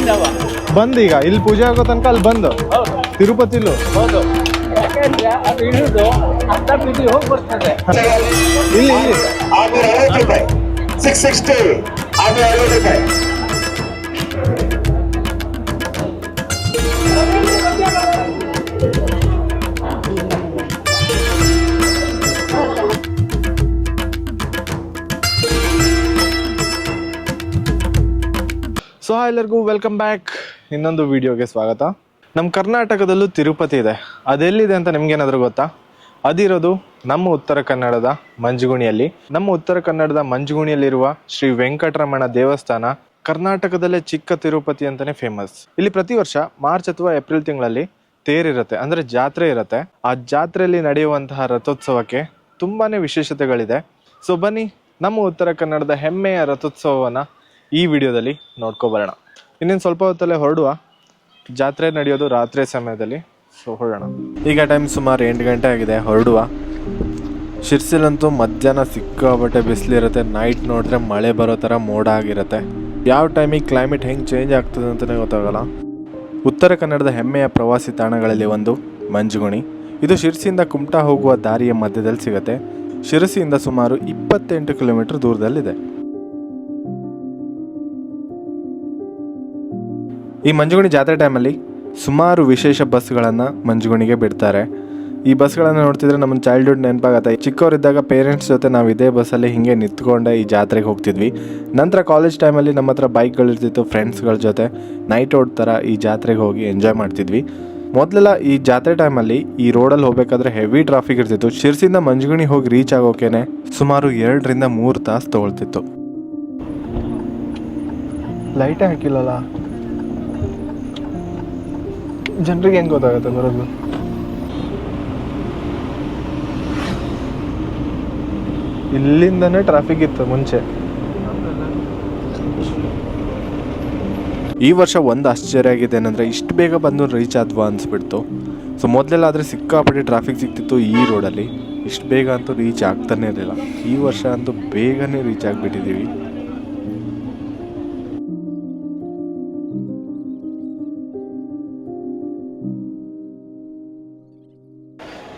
ಹಿಂದಿನವ ಬಂದ್ ಈಗ. ಇಲ್ಲಿ ಪೂಜೆ ಆಗೋ ತನಕ ಅಲ್ಲಿ ಬಂದು. ತಿರುಪತಿ ತಿರುಪತಿಲು. ಹೌದು. ಇಳಿದು ಹೋಗಿ ಬರ್ತದೆ. ಇಲ್ಲಿ ಸಿಕ್ಸ್ ಸಿಕ್ಸ್ಟಿ ಅರವತ್ತು ರೂಪಾಯಿ. ಎಲ್ಲರಿಗೂ ವೆಲ್ಕಮ್ ಬ್ಯಾಕ್. ಇನ್ನೊಂದು ವಿಡಿಯೋಗೆ ಸ್ವಾಗತ. ನಮ್ಮ ಕರ್ನಾಟಕದಲ್ಲೂ ತಿರುಪತಿ ಇದೆ. ಅದೆಲ್ಲಿದೆ ಅಂತ ನಿಮ್ಗೇನಾದರೂ ಗೊತ್ತಾ? ಅದಿರೋದು ನಮ್ಮ ಉತ್ತರ ಕನ್ನಡದ ಮಂಜುಗುಣಿಯಲ್ಲಿ. ನಮ್ಮ ಉತ್ತರ ಕನ್ನಡದ ಮಂಜುಗುಣಿಯಲ್ಲಿರುವ ಶ್ರೀ ವೆಂಕಟರಮಣ ದೇವಸ್ಥಾನ ಕರ್ನಾಟಕದಲ್ಲೇ ಚಿಕ್ಕ ತಿರುಪತಿ ಅಂತಲೇ ಫೇಮಸ್ ಇಲ್ಲಿ ಪ್ರತಿ ವರ್ಷ ಮಾರ್ಚ್ ಅಥವಾ ಏಪ್ರಿಲ್ ತಿಂಗಳಲ್ಲಿ ತೇರಿರುತ್ತೆ. ಅಂದರೆ ಜಾತ್ರೆ ಇರುತ್ತೆ. ಆ ಜಾತ್ರೆಯಲ್ಲಿ ನಡೆಯುವಂತಹ ರಥೋತ್ಸವಕ್ಕೆ ತುಂಬಾನೇ ವಿಶೇಷತೆಗಳಿದೆ. ಸೊ ಬನ್ನಿ, ನಮ್ಮ ಉತ್ತರ ಕನ್ನಡದ ಹೆಮ್ಮೆಯ ರಥೋತ್ಸವವನ್ನ ಈ ವಿಡಿಯೋದಲ್ಲಿ ನೋಡ್ಕೊಬರೋಣ ಇನ್ನೇನು ಸ್ವಲ್ಪ ಹೊತ್ತಲ್ಲೇ ಹೊರಡುವ. ಜಾತ್ರೆ ನಡೆಯೋದು ರಾತ್ರಿ ಸಮಯದಲ್ಲಿ. ಸೊ ಹೊರಡೋಣ. ಈಗ ಟೈಮ್ ಸುಮಾರು ಎಂಟು ಗಂಟೆ ಆಗಿದೆ, ಹೊರಡುವ. ಶಿರ್ಸಿಲಂತೂ ಮಧ್ಯಾಹ್ನ ಸಿಕ್ಕಾಬಟ್ಟೆ ಬಿಸಿಲಿರುತ್ತೆ ನೈಟ್ ನೋಡಿದ್ರೆ ಮಳೆ ಬರೋ ಥರ ಮೋಡ ಆಗಿರುತ್ತೆ. ಯಾವ ಟೈಮಿಗೆ ಕ್ಲೈಮೇಟ್ ಹೆಂಗೆ ಚೇಂಜ್ ಆಗ್ತದೆ ಅಂತಲೇ ಗೊತ್ತಾಗಲ್ಲ. ಉತ್ತರ ಕನ್ನಡದ ಹೆಮ್ಮೆಯ ಪ್ರವಾಸಿ ತಾಣಗಳಲ್ಲಿ ಒಂದು, ಮಂಜುಗುಣಿ. ಇದು ಶಿರ್ಸಿಯಿಂದ ಕುಮಟಾ ಹೋಗುವ ದಾರಿಯ ಮಧ್ಯದಲ್ಲಿ ಸಿಗುತ್ತೆ. ಶಿರಸಿಯಿಂದ ಸುಮಾರು ಇಪ್ಪತ್ತೆಂಟು ಕಿಲೋಮೀಟರ್ ದೂರದಲ್ಲಿದೆ. ಈ ಮಂಜುಗುಣಿ ಜಾತ್ರೆ ಟೈಮಲ್ಲಿ ಸುಮಾರು ವಿಶೇಷ ಬಸ್ಗಳನ್ನು ಮಂಜುಗುಣಿಗೆ ಬಿಡ್ತಾರೆ. ಈ ಬಸ್ಗಳನ್ನು ನೋಡ್ತಿದ್ರೆ ನಮ್ಮ ಚೈಲ್ಡ್ಹುಡ್ ನೆನಪಾಗತ್ತೆ. ಚಿಕ್ಕವರಿದ್ದಾಗ ಪೇರೆಂಟ್ಸ್ ಜೊತೆ ನಾವು ಇದೇ ಬಸ್ಸಲ್ಲಿ ಹಿಂಗೆ ನಿಂತ್ಕೊಂಡೆ ಈ ಜಾತ್ರೆಗೆ ಹೋಗ್ತಿದ್ವಿ. ನಂತರ ಕಾಲೇಜ್ ಟೈಮಲ್ಲಿ ನಮ್ಮ ಹತ್ರ ಬೈಕ್ಗಳಿರ್ತಿತ್ತು ಫ್ರೆಂಡ್ಸ್ಗಳ ಜೊತೆ ನೈಟ್ ಔಟ್ ಥರ ಈ ಜಾತ್ರೆಗೆ ಹೋಗಿ ಎಂಜಾಯ್ ಮಾಡ್ತಿದ್ವಿ. ಮೊದಲೆಲ್ಲ ಈ ಜಾತ್ರೆ ಟೈಮಲ್ಲಿ ಈ ರೋಡಲ್ಲಿ ಹೋಗಬೇಕಾದ್ರೆ ಹೆವಿ ಟ್ರಾಫಿಕ್ ಇರ್ತಿತ್ತು. ಶಿರ್ಸಿಂದ ಮಂಜುಗುಣಿ ಹೋಗಿ ರೀಚ್ ಆಗೋಕೇನೆ ಸುಮಾರು ಎರಡರಿಂದ ಮೂರು ತಾಸು ತೊಗೊಳ್ತಿತ್ತು. ಲೈಟೇ ಹಾಕಿಲ್ಲಲ್ಲ? ಜನರಿಗೆ ಹೆಂಗೆ ಗೊತ್ತಾಗುತ್ತೆ ಬರೋದು? ಇಲ್ಲಿಂದನೇ ಟ್ರಾಫಿಕ್ ಇತ್ತು ಮುಂಚೆ. ಈ ವರ್ಷ ಒಂದು ಆಶ್ಚರ್ಯ ಆಗಿದೆ ಏನಂದ್ರೆ ಇಷ್ಟು ಬೇಗ ಬಂದು ರೀಚ್ ಆದ್ವಾ ಅನ್ಸ್ಬಿಡ್ತು. ಸೊ ಮೊದಲೆಲ್ಲ ಆದರೆ ಸಿಕ್ಕಾಪಟ್ಟೆ ಟ್ರಾಫಿಕ್ ಸಿಕ್ತಿತ್ತು ಈ ರೋಡಲ್ಲಿ ಇಷ್ಟು ಬೇಗ ಅಂತೂ ರೀಚ್ ಆಗ್ತಾನೇ ಇರಲಿಲ್ಲ. ಈ ವರ್ಷ ಅಂತೂ ಬೇಗನೆ ರೀಚ್ ಆಗಿಬಿಟ್ಟಿದ್ದೀವಿ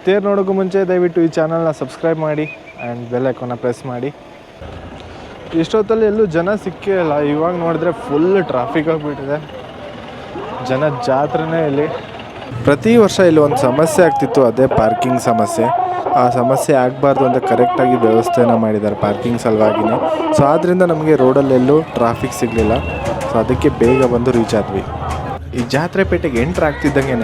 ತೇರು ನೋಡೋಕ್ಕೂ ಮುಂಚೆ ದಯವಿಟ್ಟು ಈ ಚಾನಲ್ನ ಸಬ್ಸ್ಕ್ರೈಬ್ ಮಾಡಿ ಆ್ಯಂಡ್ ಬೆಲ್ ಐಕೋನ ಪ್ರೆಸ್ ಮಾಡಿ. ಇಷ್ಟೊತ್ತಲ್ಲಿ ಎಲ್ಲೂ ಜನ ಸಿಕ್ಕೇ ಇಲ್ಲ ಇವಾಗ ನೋಡಿದ್ರೆ ಫುಲ್ ಟ್ರಾಫಿಕ್ ಆಗಿಬಿಟ್ಟಿದೆ. ಜನ ಜಾತ್ರೆನೇ ಇಲ್ಲಿ. ಪ್ರತಿ ವರ್ಷ ಇಲ್ಲಿ ಒಂದು ಸಮಸ್ಯೆ ಆಗ್ತಿತ್ತು, ಅದೇ ಪಾರ್ಕಿಂಗ್ ಸಮಸ್ಯೆ. ಆ ಸಮಸ್ಯೆ ಆಗಬಾರ್ದು ಅಂತ ಕರೆಕ್ಟಾಗಿ ವ್ಯವಸ್ಥೆನ ಮಾಡಿದ್ದಾರೆ ಪಾರ್ಕಿಂಗ್ ಸಲುವಾಗಿನೇ. ಸೊ ಆದ್ದರಿಂದ ನಮಗೆ ರೋಡಲ್ಲೆಲ್ಲೂ ಟ್ರಾಫಿಕ್ ಸಿಗಲಿಲ್ಲ. ಸೊ ಅದಕ್ಕೆ ಬೇಗ ಬಂದು ರೀಚ್ ಆದ್ವಿ. ಈ ಜಾತ್ರೆ ಪೇಟೆಗೆ ಎಂಟ್ರ್ ಆಗ್ತಿದ್ದಂಗೆ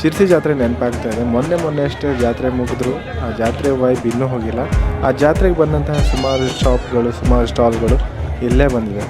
ಶಿರ್ಸಿ ಜಾತ್ರೆ ನೆನಪಾಗ್ತಾ ಇದೆ. ಮೊನ್ನೆ ಮೊನ್ನೆ ಅಷ್ಟೇ ಜಾತ್ರೆ ಮುಗಿದ್ರು. ಆ ಜಾತ್ರೆ ವೈಬ್ ಇನ್ನೂ ಹೋಗಿಲ್ಲ. ಆ ಜಾತ್ರೆಗೆ ಬಂದಂತಹ ಸುಮಾರು ಶಾಪ್ಗಳು ಸುಮಾರು ಸ್ಟಾಲ್ಗಳು ಇಲ್ಲೇ ಬಂದಿವೆ.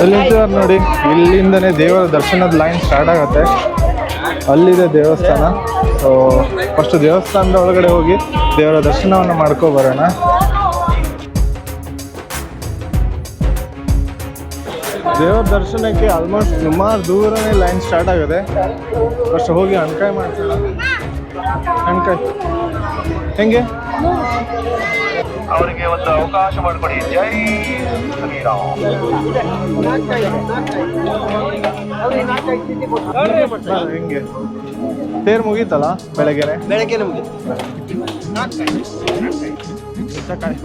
ಅಲ್ಲಿ ನೋಡಿ, ಇಲ್ಲಿಂದನೇ ದೇವರ ದರ್ಶನದ ಲೈನ್ ಸ್ಟಾರ್ಟ್ ಆಗುತ್ತೆ. ಅಲ್ಲಿದೆ ದೇವಸ್ಥಾನ. ಸೊ ಫಸ್ಟ್ ದೇವಸ್ಥಾನದ ಒಳಗಡೆ ಹೋಗಿ ದೇವರ ದರ್ಶನವನ್ನು ಮಾಡ್ಕೊ ಬರೋಣ. ದೇವರ ದರ್ಶನಕ್ಕೆ ಆಲ್ಮೋಸ್ಟ್ ಸುಮಾರು ದೂರನೇ ಲೈನ್ ಸ್ಟಾರ್ಟ್ ಆಗಿದೆ. ಫಸ್ಟ್ ಹೋಗಿ ಅಣ್ಕಾಯಿ ಮಾಡ್ತೀವಿ ಅಣ್ಕಾಯಿ. ಹೆಂಗೆ? ಅವರಿಗೆ ಒಂದು ಅವಕಾಶ ಮಾಡಿಕೊಡಿ. ಜೈ ಶ್ರೀರಾಮ್. ಹಿಂಗೆ ತೇರು ಮುಗೀತಲ್ಲ ಬೆಳಗ್ಗೆ ಬೆಳಗ್ಗೆ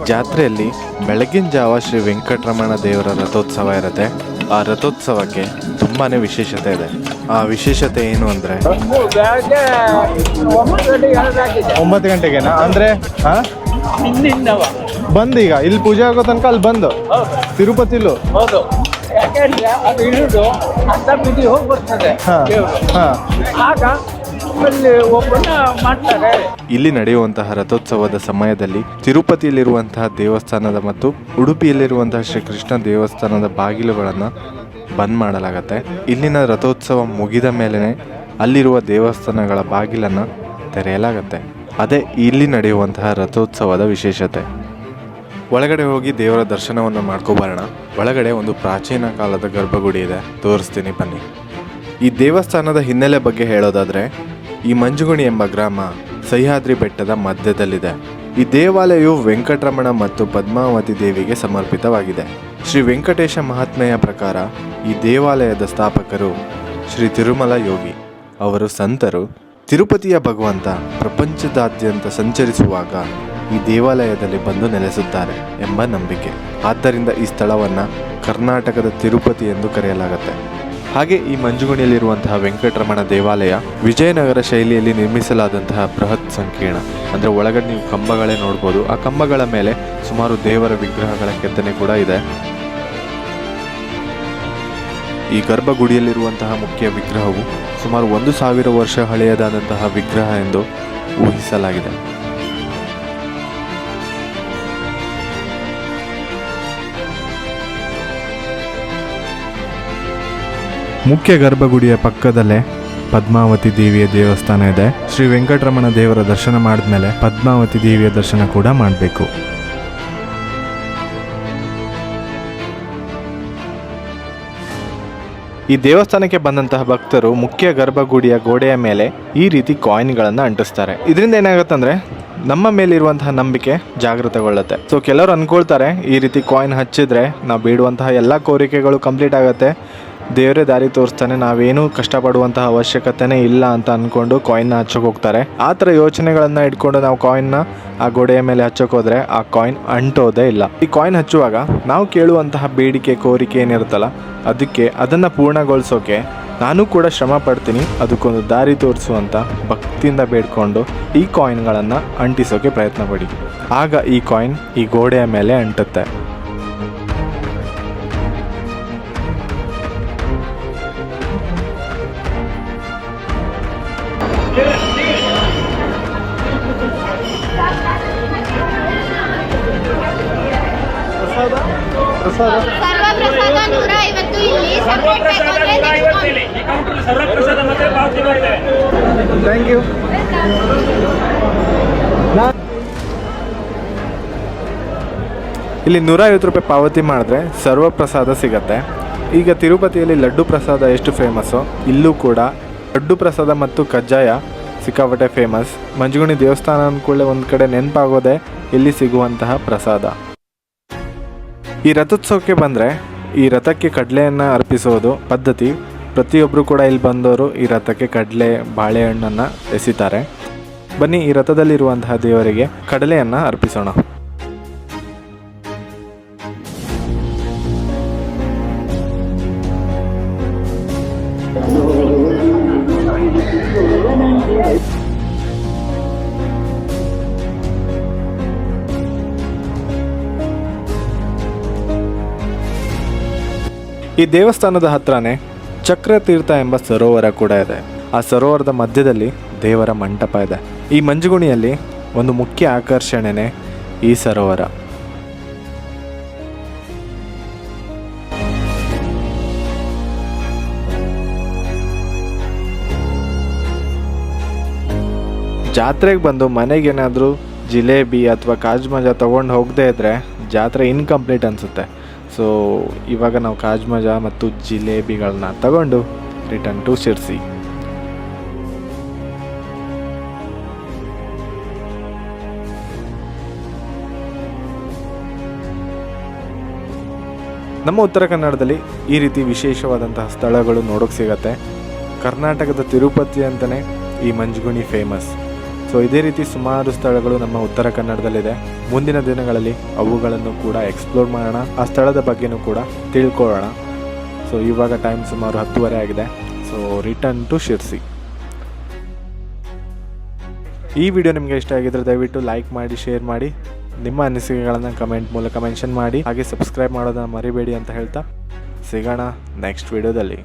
ಜಾತ್ರೆಯಲ್ಲಿ ಬೆಳಗಿನ ಜಾವ ಶ್ರೀ ವೆಂಕಟರಮಣ ದೇವರ ರಥೋತ್ಸವ ಇರುತ್ತೆ. ಆ ರಥೋತ್ಸವಕ್ಕೆ ತುಂಬಾನೇ ವಿಶೇಷತೆ ಇದೆ. ಆ ವಿಶೇಷತೆ ಏನು ಅಂದ್ರೆ? ಒಂಬತ್ತು ಗಂಟೆಗೆನಾ? ಅಂದ್ರೆ ಹಾ ಬಂದ್ ಈಗ. ಇಲ್ಲಿ ಪೂಜೆ ಆಗೋ ತನಕ ಅಲ್ಲಿ ಬಂದು. ತಿರುಪತಿ ತಿರುಪತಿಲು. ಹೌದು. ಯಾಕೆಂದ್ರೆ ಅದು ಇಳಿದು ಅರ್ಧ ಹೋಗಿ ಬರ್ತದೆ. ಆಗ ಇಲ್ಲಿ ನಡೆಯುವಂತಹ ರಥೋತ್ಸವದ ಸಮಯದಲ್ಲಿ ತಿರುಪತಿಯಲ್ಲಿರುವಂತಹ ದೇವಸ್ಥಾನದ ಮತ್ತು ಉಡುಪಿಯಲ್ಲಿರುವಂತಹ ಶ್ರೀ ಕೃಷ್ಣ ದೇವಸ್ಥಾನದ ಬಾಗಿಲುಗಳನ್ನು ಬಂದ್ ಮಾಡಲಾಗತ್ತೆ. ಇಲ್ಲಿನ ರಥೋತ್ಸವ ಮುಗಿದ ಮೇಲೇ ಅಲ್ಲಿರುವ ದೇವಸ್ಥಾನಗಳ ಬಾಗಿಲನ್ನು ತೆರೆಯಲಾಗತ್ತೆ. ಅದೇ ಇಲ್ಲಿ ನಡೆಯುವಂತಹ ರಥೋತ್ಸವದ ವಿಶೇಷತೆ. ಒಳಗಡೆ ಹೋಗಿ ದೇವರ ದರ್ಶನವನ್ನು ಮಾಡ್ಕೊಬರೋಣ ಒಳಗಡೆ ಒಂದು ಪ್ರಾಚೀನ ಕಾಲದ ಗರ್ಭಗುಡಿ ಇದೆ. ತೋರಿಸ್ತೀನಿ ಬನ್ನಿ. ಈ ದೇವಸ್ಥಾನದ ಹಿನ್ನೆಲೆ ಬಗ್ಗೆ ಹೇಳೋದಾದರೆ, ಈ ಮಂಜುಗುಣಿ ಎಂಬ ಗ್ರಾಮ ಸಹ್ಯಾದ್ರಿ ಬೆಟ್ಟದ ಮಧ್ಯದಲ್ಲಿದೆ. ಈ ದೇವಾಲಯವು ವೆಂಕಟರಮಣ ಮತ್ತು ಪದ್ಮಾವತಿ ದೇವಿಗೆ ಸಮರ್ಪಿತವಾಗಿದೆ. ಶ್ರೀ ವೆಂಕಟೇಶ ಮಹಾತ್ಮೆಯ ಪ್ರಕಾರ ಈ ದೇವಾಲಯದ ಸ್ಥಾಪಕರು ಶ್ರೀ ತಿರುಮಲ ಯೋಗಿ. ಅವರು ಸಂತರು ತಿರುಪತಿಯ ಭಗವಂತ ಪ್ರಪಂಚದಾದ್ಯಂತ ಸಂಚರಿಸುವಾಗ ಈ ದೇವಾಲಯದಲ್ಲಿ ಬಂದು ನೆಲೆಸುತ್ತಾರೆ ಎಂಬ ನಂಬಿಕೆ. ಆದ್ದರಿಂದ ಈ ಸ್ಥಳವನ್ನು ಕರ್ನಾಟಕದ ತಿರುಪತಿ ಎಂದು ಕರೆಯಲಾಗುತ್ತೆ. ಹಾಗೆ ಈ ಮಂಜುಗುಣಿಯಲ್ಲಿರುವಂತಹ ವೆಂಕಟರಮಣ ದೇವಾಲಯ ವಿಜಯನಗರ ಶೈಲಿಯಲ್ಲಿ ನಿರ್ಮಿಸಲಾದಂತಹ ಬೃಹತ್ ಸಂಕೀರ್ಣ. ಅಂದರೆ ಒಳಗಡೆ ನೀವು ಕಂಬಗಳೇ ನೋಡ್ಬೋದು. ಆ ಕಂಬಗಳ ಮೇಲೆ ಸುಮಾರು ದೇವರ ವಿಗ್ರಹಗಳ ಕೆತ್ತನೆ ಕೂಡ ಇದೆ. ಈ ಗರ್ಭಗುಡಿಯಲ್ಲಿರುವಂತಹ ಮುಖ್ಯ ವಿಗ್ರಹವು ಸುಮಾರು ಒಂದು ಸಾವಿರ ವರ್ಷ ಹಳೆಯದಾದಂತಹ ವಿಗ್ರಹ ಎಂದು ಊಹಿಸಲಾಗಿದೆ. ಮುಖ್ಯ ಗರ್ಭಗುಡಿಯ ಪಕ್ಕದಲ್ಲೇ ಪದ್ಮಾವತಿ ದೇವಿಯ ದೇವಸ್ಥಾನ ಇದೆ. ಶ್ರೀ ವೆಂಕಟರಮಣ ದೇವರ ದರ್ಶನ ಮಾಡಿದ್ಮೇಲೆ ಪದ್ಮಾವತಿ ದೇವಿಯ ದರ್ಶನ ಕೂಡ ಮಾಡಬೇಕು. ಈ ದೇವಸ್ಥಾನಕ್ಕೆ ಬಂದಂತಹ ಭಕ್ತರು ಮುಖ್ಯ ಗರ್ಭಗುಡಿಯ ಗೋಡೆಯ ಮೇಲೆ ಈ ರೀತಿ ಕಾಯಿನ್ಗಳನ್ನು ಅಂಟಿಸ್ತಾರೆ. ಇದರಿಂದ ಏನಾಗುತ್ತಂದ್ರೆ ನಮ್ಮ ಮೇಲಿರುವಂತಹ ನಂಬಿಕೆ ಜಾಗೃತಗೊಳ್ಳುತ್ತೆ. ಸೊ ಕೆಲವರು ಅನ್ಕೊಳ್ತಾರೆ ಈ ರೀತಿ ಕಾಯಿನ್ ಹಚ್ಚಿದ್ರೆ ನಾವು ಬೇಡುವಂತಹ ಎಲ್ಲ ಕೋರಿಕೆಗಳು ಕಂಪ್ಲೀಟ್ ಆಗುತ್ತೆ. ದೇವರೇ ದಾರಿ ತೋರಿಸ್ತಾನೆ, ನಾವೇನು ಕಷ್ಟಪಡುವಂತಹ ಅವಶ್ಯಕತೆನೇ ಇಲ್ಲ ಅಂತ ಅಂದ್ಕೊಂಡು ಕಾಯಿನ್ನ ಹಚ್ಚೋಕೆ ಹೋಗ್ತಾರೆ. ಆ ಥರ ಯೋಚನೆಗಳನ್ನು ಇಟ್ಕೊಂಡು ನಾವು ಕಾಯಿನ್ನ ಆ ಗೋಡೆಯ ಮೇಲೆ ಹಚ್ಚೋಕೆ ಹೋದ್ರೆ ಆ ಕಾಯಿನ್ ಅಂಟೋದೇ ಇಲ್ಲ. ಈ ಕಾಯಿನ್ ಹಚ್ಚುವಾಗ ನಾವು ಕೇಳುವಂತಹ ಬೇಡಿಕೆ, ಕೋರಿಕೆ ಏನಿರುತ್ತಲ್ಲ, ಅದಕ್ಕೆ ಅದನ್ನು ಪೂರ್ಣಗೊಳಿಸೋಕೆ ನಾನು ಕೂಡ ಶ್ರಮ ಪಡ್ತೀನಿ. ಅದಕ್ಕೊಂದು ದಾರಿ ತೋರಿಸು ಅಂತ ಭಕ್ತಿಯಿಂದ ಬೇಡ್ಕೊಂಡು ಈ ಕಾಯಿನ್ಗಳನ್ನು ಅಂಟಿಸೋಕೆ ಪ್ರಯತ್ನ ಪಡಿ. ಆಗ ಈ ಕಾಯಿನ್ ಈ ಗೋಡೆಯ ಮೇಲೆ ಅಂಟುತ್ತೆ. ಸರ್ವಪ್ರಸಾದ ನೂರ ಐವತ್ತು ಇಲ್ಲಿ ಸರ್ವಪ್ರಸಾದ ನೂರ ಐವತ್ತು ಇಲ್ಲಿ. ಈ ಕೌಂಟರ್ ಸರ್ವಪ್ರಸಾದ ಮತ್ತೆ ಪಾವತಿ ಮಾಡ್ತೇವೆ ಥ್ಯಾಂಕ್ ಯು ಇಲ್ಲಿ ನೂರ ಐವತ್ತು ರೂಪಾಯಿ ಪಾವತಿ ಮಾಡಿದ್ರೆ ಸರ್ವಪ್ರಸಾದ ಸಿಗತ್ತೆ. ಈಗ ತಿರುಪತಿಯಲ್ಲಿ ಲಡ್ಡು ಪ್ರಸಾದ ಎಷ್ಟು ಫೇಮಸ್ಸು ಇಲ್ಲೂ ಕೂಡ ಲಡ್ಡು ಪ್ರಸಾದ ಮತ್ತು ಕಜ್ಜಾಯ ಸಿಕ್ಕಾಪಟ್ಟೆ ಫೇಮಸ್ ಮಂಜುಗುಣಿ ದೇವಸ್ಥಾನ ಅಂದ್ಕೊಳ್ಳೆ ಒಂದು ಕಡೆ ನೆನಪಾಗೋದೆ ಇಲ್ಲಿ ಸಿಗುವಂತಹ ಪ್ರಸಾದ. ಈ ರಥೋತ್ಸವಕ್ಕೆ ಬಂದರೆ ಈ ರಥಕ್ಕೆ ಕಡಲೆಯನ್ನು ಅರ್ಪಿಸೋದು ಪದ್ಧತಿ. ಪ್ರತಿಯೊಬ್ಬರು ಕೂಡ ಇಲ್ಲಿ ಬಂದವರು ಈ ರಥಕ್ಕೆ ಕಡಲೆ, ಬಾಳೆಹಣ್ಣನ್ನು ಎಸಿತಾರೆ. ಬನ್ನಿ ಈ ರಥದಲ್ಲಿರುವಂತಹ ದೇವರಿಗೆ ಕಡಲೆಯನ್ನು ಅರ್ಪಿಸೋಣ. ಈ ದೇವಸ್ಥಾನದ ಹತ್ರನೇ ಚಕ್ರತೀರ್ಥ ಎಂಬ ಸರೋವರ ಕೂಡ ಇದೆ. ಆ ಸರೋವರದ ಮಧ್ಯದಲ್ಲಿ ದೇವರ ಮಂಟಪ ಇದೆ. ಈ ಮಂಜುಗುಣಿಯಲ್ಲಿ ಒಂದು ಮುಖ್ಯ ಆಕರ್ಷಣೆನೇ ಈ ಸರೋವರ. ಜಾತ್ರೆಗೆ ಬಂದು ಮನೆಗೇನಾದರೂ ಜಿಲೇಬಿ ಅಥವಾ ಕಾಜು ಮಜಾ ತೊಗೊಂಡು ಹೋಗದೇ ಇದ್ದರೆ ಜಾತ್ರೆ ಇನ್ಕಂಪ್ಲೀಟ್ ಅನಿಸುತ್ತೆ. ಸೊ ಇವಾಗ ನಾವು ಕಾಜ್ಮಜಾ ಮತ್ತು ಜಿಲೇಬಿಗಳನ್ನ ತಗೊಂಡು ರಿಟರ್ನ್ ಟು ಶಿರ್ಸಿ ನಮ್ಮ ಉತ್ತರ ಕನ್ನಡದಲ್ಲಿ ಈ ರೀತಿ ವಿಶೇಷವಾದಂತಹ ಸ್ಥಳಗಳು ನೋಡೋಕೆ ಸಿಗತ್ತೆ. ಕರ್ನಾಟಕದ ತಿರುಪತಿ ಅಂತಲೇ ಈ ಮಂಜುಗುಣಿ ಫೇಮಸ್ ಸೊ ಇದೇ ರೀತಿ ಸುಮಾರು ಸ್ಥಳಗಳು ನಮ್ಮ ಉತ್ತರ ಕನ್ನಡದಲ್ಲಿದೆ. ಮುಂದಿನ ದಿನಗಳಲ್ಲಿ ಅವುಗಳನ್ನು ಕೂಡ ಎಕ್ಸ್ಪ್ಲೋರ್ ಮಾಡೋಣ. ಆ ಸ್ಥಳದ ಬಗ್ಗೆನೂ ಕೂಡ ತಿಳ್ಕೊಳ್ಳೋಣ. ಸೊ ಇವಾಗ ಟೈಮ್ ಸುಮಾರು ಹತ್ತುವರೆ ಆಗಿದೆ. ಸೊ ರಿಟರ್ನ್ ಟು ಶಿರ್ಸಿ ಈ ವಿಡಿಯೋ ನಿಮಗೆ ಇಷ್ಟ ಆಗಿದ್ರೆ ದಯವಿಟ್ಟು ಲೈಕ್ ಮಾಡಿ ಶೇರ್ ಮಾಡಿ. ನಿಮ್ಮ ಅನಿಸಿಕೆಗಳನ್ನು ಕಮೆಂಟ್ ಮೂಲಕ ಮೆನ್ಷನ್ ಮಾಡಿ. ಹಾಗೆ ಸಬ್ಸ್ಕ್ರೈಬ್ ಮಾಡೋದನ್ನು ಮರಿಬೇಡಿ ಅಂತ ಹೇಳ್ತಾ ಸಿಗೋಣ ನೆಕ್ಸ್ಟ್ ವಿಡಿಯೋದಲ್ಲಿ